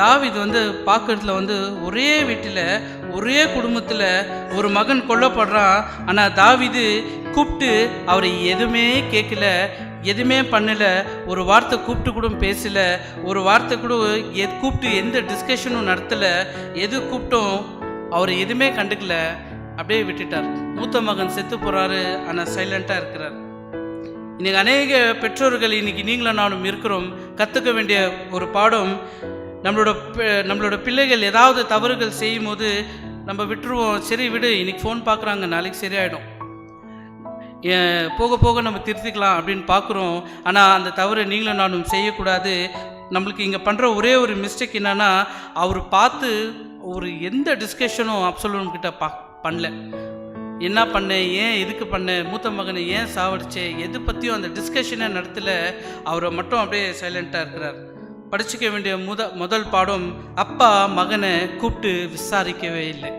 தாவிது வந்து பார்க்கறதுல வந்து ஒரே வீட்டில் ஒரே குடும்பத்தில் ஒரு மகன் கொல்லப்படுறான். ஆனால் தாவீது கூப்பிட்டு அவரை எதுவுமே கேட்கல எதுவுமே பண்ணலை. ஒரு வார்த்தை கூப்பிட்டு கூட பேசலை. ஒரு வார்த்தை கூட எது கூப்பிட்டு எந்த டிஸ்கஷனும் நடத்தலை. எது கூப்பிட்டோம் அவர் எதுவுமே கண்டுக்கல. அப்படியே விட்டுட்டார். மூத்த மகன் செத்து போகிறாரு ஆனால் சைலண்ட்டாக இருக்கிறார். இன்றைக்கி அநேக பெற்றோர்கள் இன்றைக்கி நீங்களும் நானும் இருக்கிறோம். கற்றுக்க வேண்டிய ஒரு பாடம் நம்மளோட நம்மளோட பிள்ளைகள் ஏதாவது தவறுகள் செய்யும் போது நம்ம விட்டுருவோம். சரி விடு இன்னைக்கு ஃபோன் பார்க்குறாங்க நாளைக்கு சரியாயிடும். ஏன், போக போக நம்ம திருத்திக்கலாம் அப்படின்னு பார்க்குறோம். ஆனால் அந்த தவறை நீங்களும் நானும் செய்யக்கூடாது. நம்மளுக்கு இங்கே பண்ணுற ஒரே ஒரு மிஸ்டேக் என்னன்னா அவர் பார்த்து ஒரு எந்த டிஸ்கஷனும் அப்சலூன் கிட்ட பா பண்ணல. என்ன பண்ண ஏன் இதுக்கு பண்ண மூத்த மகனை ஏன் சாவடிச்சே எது பற்றியும் அந்த டிஸ்கஷனை நடத்தல. அவரை மட்டும் அப்படியே சைலண்ட்டாக இருக்கிறார். படிச்சுக்க வேண்டிய முத முதல் பாடம் அப்பா மகனை கூப்பிட்டு விசாரிக்கவே இல்லை.